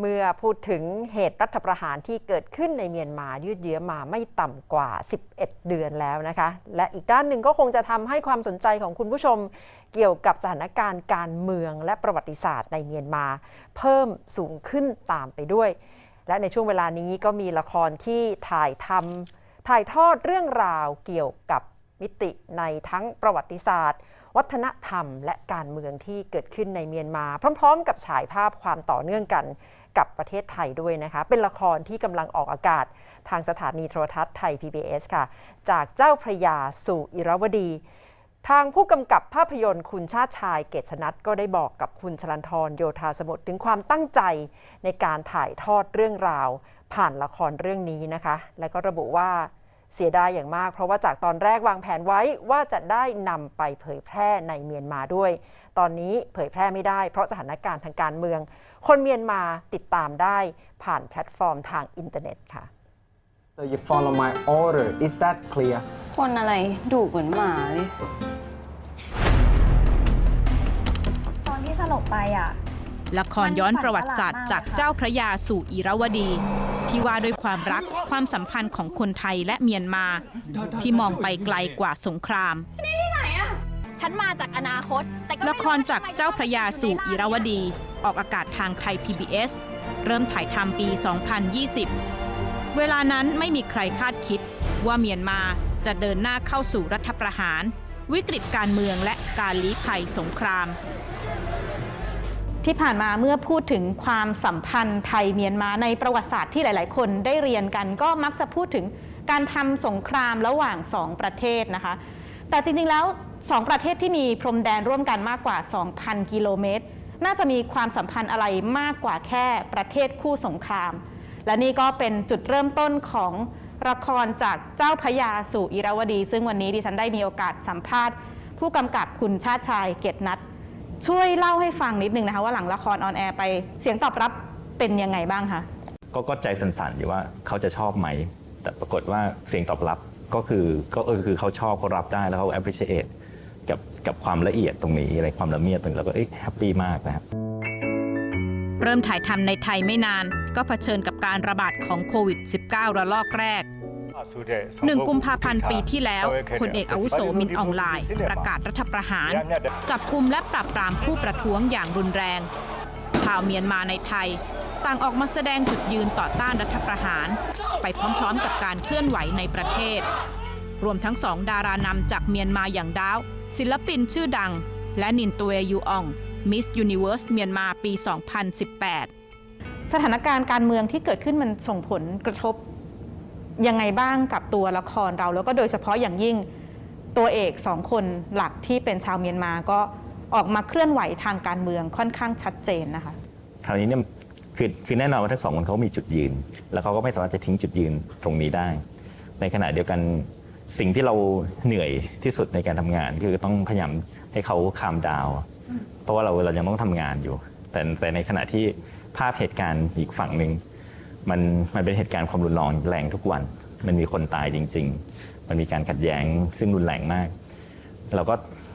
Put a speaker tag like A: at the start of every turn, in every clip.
A: เมื่อพูดถึงเหตุรัฐประหารที่เกิดขึ้นในเมียนมายืดเยื้อมาไม่ต่ำกว่า 11 เดือนแล้วนะคะ และอีกด้านหนึ่งก็คงจะทำให้ความสนใจของคุณผู้ชมเกี่ยวกับสถานการณ์การเมืองและประวัติศาสตร์ในเมียนมา เพิ่มสูงขึ้นตามไปด้วย และในช่วงเวลานี้ก็มีละครที่ถ่ายทำถ่ายทอดเรื่องราวเกี่ยวกับมิติในทั้งประวัติศาสตร์วัฒนธรรมและการเมืองที่เกิดขึ้นในเมียนมา พร้อม ๆ กับฉายภาพความต่อเนื่องกัน กับประเทศไทยด้วยนะคะ เป็นละครที่กำลังออกอากาศทางสถานีโทรทัศน์ไทย PBS ค่ะ จากเจ้าพระยาสู่อิราวดี ทางผู้กำกับภาพยนตร์คุณชาติชายเกษนัทก็ได้บอกกับคุณชลันทรโยธาสมุทรถึงความตั้งใจในการถ่ายทอดเรื่องราว ผ่านละครเรื่องนี้นะคะ และก็ระบุว่า เสียดายอย่างมาก เพราะว่าจากตอนแรกวางแผนไว้ว่าจะได้นำไปเผยแพร่ในเมียนมาด้วย ตอนนี้เผยแพร่ไม่ได้ เพราะสถานการณ์ทางการเมือง คนเมียนมาติดตามได้ผ่านแพลตฟอร์มทางอินเทอร์เน็ตค่ะ
B: So you follow my order. Is that clear?
C: คนอะไรดุเหมือนหมาเลย
D: ตอนที่สลบไปอะ
E: ละครย้อนประวัติศาสตร์จากเจ้าพระยาสู่อิราวดี ที่ว่าด้วยความรักความสัมพันธ์ของคนไทยและเมียนมา ที่มองไปไกลกว่าสงคราม
F: ฉันมาจากอนาคต แต่ก็
E: ละครจากเจ้าพระยาสู่อิราวดี ออกอากาศทางไทย PBS เริ่มถ่ายทำปี 2020 เวลานั้นไม่มีใครคาดคิด ว่าเมียนมาจะเดินหน้าเข้าสู่รัฐประหาร วิกฤตการเมืองและการลี้ภัยสงคราม
G: ที่ผ่านมาเมื่อพูดถึงความสัมพันธ์ไทยเมียนมาในประวัติศาสตร์ที่หลาย ๆ คนได้เรียนกัน ก็มักจะพูดถึงการทำสงครามระหว่างสองประเทศนะคะ แต่จริง ๆ แล้วสองประเทศที่มีพรมแดนร่วมกันมากกว่า 2,000 กิโลเมตร น่าจะมีความสัมพันธ์อะไรมากกว่าแค่ประเทศคู่สงคราม และนี่ก็เป็นจุดเริ่มต้นของละครจากเจ้าพยาสู่อิราวดี ซึ่งวันนี้ดิฉันได้มีโอกาสสัมภาษณ์ ผู้กำกับคุณชาติชายเกยรตนัท ช่วยเล่าให้ฟังนิดนึงนะคะว่าหลังละครออนแอร์ไปเสียงตอบรับเป็นยังไงบ้างคะ
H: ก็ก็ใจสั่นๆอยู่ว่าเขาจะชอบไหม แต่ปรากฏว่าเสียงตอบรับก็คือก็เออคือเขาชอบเขารับได้แล้วเขา appreciate กับกับความละเอียดตรงนี้อะไรความละเมียดตรงนี้แล้วก็เอ๊ะแฮปปี้มากนะครับ
E: เริ่มถ่ายทำในไทยไม่นาน ก็เผชิญกับการระบาดของโควิด -19 ระลอกแรก หนึ่งกุมภาพันธ์ปีที่แล้วพลเอกอาวุโสมินอองไลน์ประกาศรัฐประหาร จับกลุ่มและปราบปรามผู้ประท้วงอย่างรุนแรง ชาวเมียนมาในไทย ต่างออกมาแสดงจุดยืนต่อต้านรัฐประหาร ไปพร้อมๆกับการเคลื่อนไหวในประเทศ รวมทั้งสองดารานำจากเมียนมาอย่างดาว ศิลปินชื่อดัง และนินตัวยูอองมิสยูนิเว r ร์สเมียนมาปี 2018
G: สถานการณ์การเมืองที่เกิดขึ้นมันส่งผลกระทบ ยังไงบ้างกับตัวละครเรา แล้วก็โดยเฉพาะอย่างยิ่งตัวเอกสองคนหลักที่เป็นชาวเมียนมาก็ออกมาเคลื่อนไหวทางการเมืองค่อนข้างชัดเจนนะคะ
H: คราวนี้เนี่ยคือคือแน่นอนว่าทั้งสองคนเขามีจุดยืน แล้วเขาก็ไม่สามารถจะทิ้งจุดยืนตรงนี้ได้ ในขณะเดียวกันสิ่งที่เราเหนื่อยที่สุดในการทำงาน คือต้องพยายามให้เขาคามดาว เพราะว่าเราเรายังต้องทำงานอยู่ แต่แต่ในขณะที่ภาพเหตุการณ์อีกฝั่งหนึ่ง มันมันเป็นเหตุการณ์ความรุนแรงแรงทุกวัน มันมีคนตายจริง ๆ มันมีการขัดแย้งซึ่งรุนแรงมาก เราก็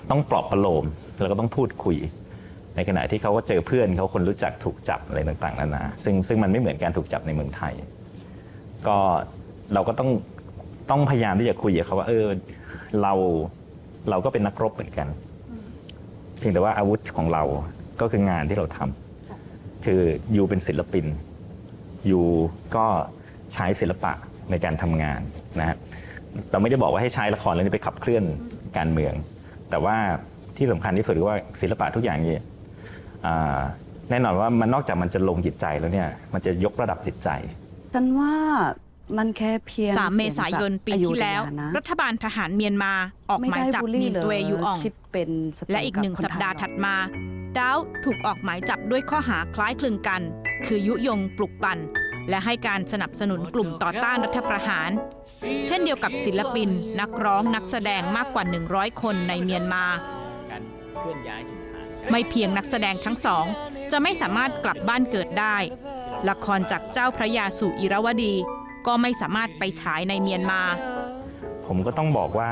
H: ต้องปลอบประโลมแล้วก็ต้องพูดคุย ในขณะที่เขาก็เจอเพื่อนเขาคนรู้จักถูกจับอะไรต่างๆนานาซึ่งซึ่งมันไม่เหมือนการถูกจับในเมืองไทย ก็เราก็ต้องต้องพยายามที่จะคุยกับเขาว่าเออเราเราก็เป็นนักรบเหมือนกัน เพียงแต่ว่าอาวุธของเราก็คืองานที่เราทำคือยูเป็นศิลปิน ยูก็ใช้ศิลปะในการทำงานนะฮะเราไม่ได้บอกว่าให้ใช้ละครเรื่องนี้ไปขับเคลื่อนการเมือง แต่ว่าที่สำคัญที่สุดคือว่าศิลปะทุกอย่างนี้อ่าแน่นอนว่ามันนอกจากมันจะลงจิตใจแล้วเนี่ยมันจะยกระดับจิตใจ
I: ฉันว่ามันแค่เพียง
E: 3เมษายนปีที่แล้ว
I: นะ
E: รัฐบาลทหารเมียนมาออกหมายจับ
I: ไได้
E: นินตัวเอยูออง
I: คิดเป็นสเต็
E: และอีกหนึ่ง
I: บค
E: สัปดาห์
I: ไทย
E: ถัดมา ดาวถูกออกหมายจับด้วยข้อหาคล้ายคลึงกัน คือยุยงปลุกปั่น และให้การสนับสนุนกลุ่มต่อต้านรัฐประหาร เช่นเดียวกับศิลปิน นักร้องนักแสดงมากกว่า 100 คนในเมียนมา
H: การเคลื่อนย้ายนฐา
E: ไม่เพียงนักแสดงทั้งสอง จะไม่สามารถกลับบ้านเกิดได้ ละครจากเจ้าพระยาสู่อิรวดี ก็ไม่สามารถไปฉายในเมียนมา
H: ผมก็ต้องบอกว่า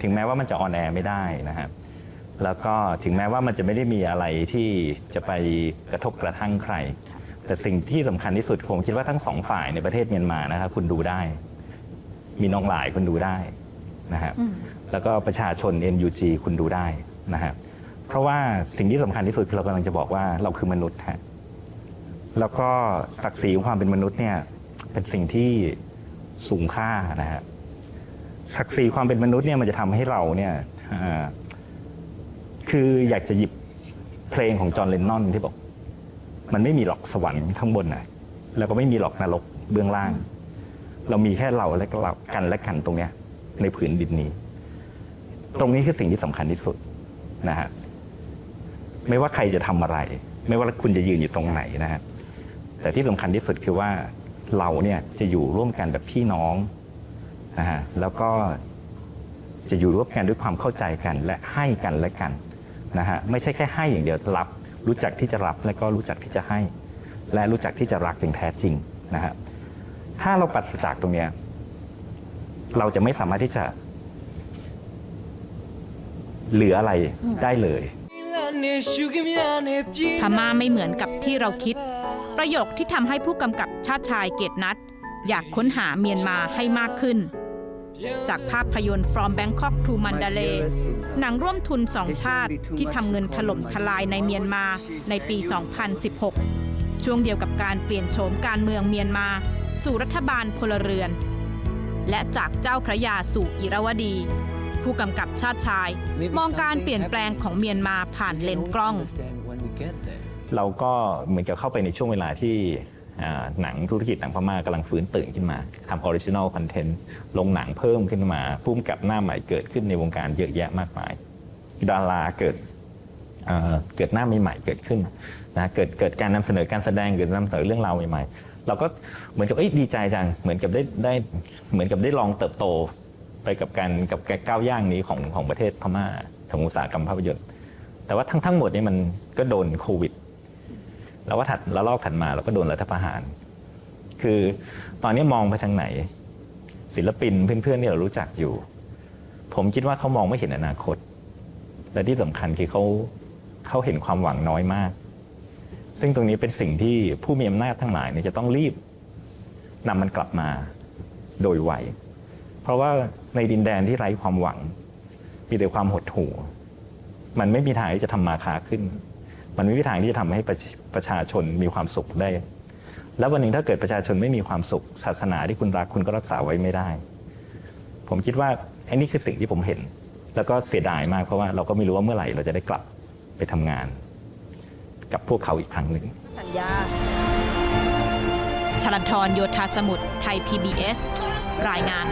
H: ถึงแม้ว่ามันจะออนแอร์ไม่ได้นะครับ แล้วก็ถึงแม้ว่ามันจะไม่ได้มีอะไรที่จะไปกระทบกระทั่งใคร แต่สิ่งที่สำคัญที่สุดผมคิดว่าทั้งสองฝ่ายในประเทศเมียนมานะครับคุณดูได้ มีน้องหลายคุณดูได้นะฮะแล้วก็ประชาชน NUG คุณดูได้นะฮะเพราะว่าสิ่งที่สำคัญที่สุดคือเรากำลังจะบอกว่าเราคือมนุษย์ฮะแล้วก็ศักดิ์ศรีของความเป็นมนุษย์เนี่ยเป็นสิ่งที่สูงค่านะฮะศักดิ์ศรีความเป็นมนุษย์เนี่ยมันจะทำให้เราเนี่ยอ่า คืออยากจะหยิบเพลงของจอห์นเลนนอนที่บอก มันไม่มีหรอกสวรรค์ข้างบนนะแล้วก็ไม่มีหรอกนรกเบื้องล่าง เรามีแค่เราและเรากันและกันตรงเนี้ย ในผืนดินนี้ ตรงนี้คือสิ่งที่สำคัญที่สุดนะฮะไม่ว่าใครจะทำอะไร ไม่ว่าคุณจะยืนอยู่ตรงไหนนะฮะแต่ที่สำคัญที่สุดคือว่าเราเนี่ยจะอยู่ร่วมกันแบบพี่น้องนะฮะแล้วก็จะอยู่ร่วมกันด้วยความเข้าใจกันและให้กันและกัน นะฮะไม่ใช่แค่ให้อย่างเดียวรับ รู้จักที่จะรับและก็รู้จักที่จะให้ และรู้จักที่จะรักอย่างแท้จริงนะฮะถ้าเราปัสจากตรงเนี้ยเราจะไม่สามารถที่จะ เหลืออะไรได้เลย
E: พม่าไม่เหมือนกับที่เราคิด ประโยคที่ทำให้ผู้กำกับชาติชายเกตนัทอยากค้นหาเมียนมาให้มากขึ้น จากภาพยนตร์ From Bangkok to Mandalay หนังร่วมทุนสองชาติที่ทำเงินถล่มทลายในเมียนมาในปี 2016 ช่วงเดียวกับการเปลี่ยนโฉมการเมืองเมียนมา สู่รัฐบาลพลเรือน และจากเจ้าพระยาสู่อิรวดี ผู้กำกับชาติชาย มองการเปลี่ยนแปลงของเมียนมาผ่านเลนส์กล้อง
H: เราก็เหมือนกับเข้าไปในช่วงเวลาที่ หนังธุรกิจหนังพม่ากำลังฟื้นตื่นขึ้นมาทำออริจินอลคอนเทนต์ลงหนังเพิ่มขึ้นมาพุ่มกับหน้าใหม่เกิดขึ้นในวงการเยอะแยะมากมาย ดาราเกิดเเกิดหน้าใหม่ๆเกิดขึ้นนะเกิดเกิดการนำเสนอการแสดงเกิดนำเสนอเรื่องราวใหม่ๆ เราก็เหมือนกับเอ้ยดีใจจังเหมือนกับได้ได้เหมือนกับได้ลองเติบโตไปกับการกับการก้าวย่างนี้ของของประเทศพม่าของอุตสาหกรรมภาพยนตร์ แต่ว่าทั้งทั้งหมดนี้มันก็โดนโควิด แล้วว่าถัดแล้วลอกถัดมาเราก็โดนรัฐประหาร คือตอนนี้มองไปทางไหน ศิลปินเพื่อนๆที่เรารู้จักอยู่ ผมคิดว่าเขามองไม่เห็นอนาคต และที่สำคัญคือเขาเขาเห็นความหวังน้อยมาก ซึ่งตรงนี้เป็นสิ่งที่ผู้มีอำนาจทั้งหลายเนี่ยจะต้องรีบนำมันกลับมาโดยไวเพราะว่าในดินแดนที่ไร้ความหวัง มีแต่ความหดหู่ มันไม่มีทางที่จะทำมาค้าขึ้น มันไม่มีทางที่จะทำให้ประชาชนมีความสุขได้ แล้ววันหนึ่งถ้าเกิดประชาชนไม่มีความสุข ศาสนาที่คุณรักคุณก็รักษาไว้ไม่ได้ ผมคิดว่าไอ้นี่คือสิ่งที่ผมเห็น แล้วก็เสียดายมากเพราะว่าเราก็ไม่รู้ว่าเมื่อไหร่เราจะได้กลับไปทำงาน กับพวกเขาอีกครั้งหนึ่ง
A: สัญญา
E: ชลันทรโยธาสมุทรไทย PBS รายงาน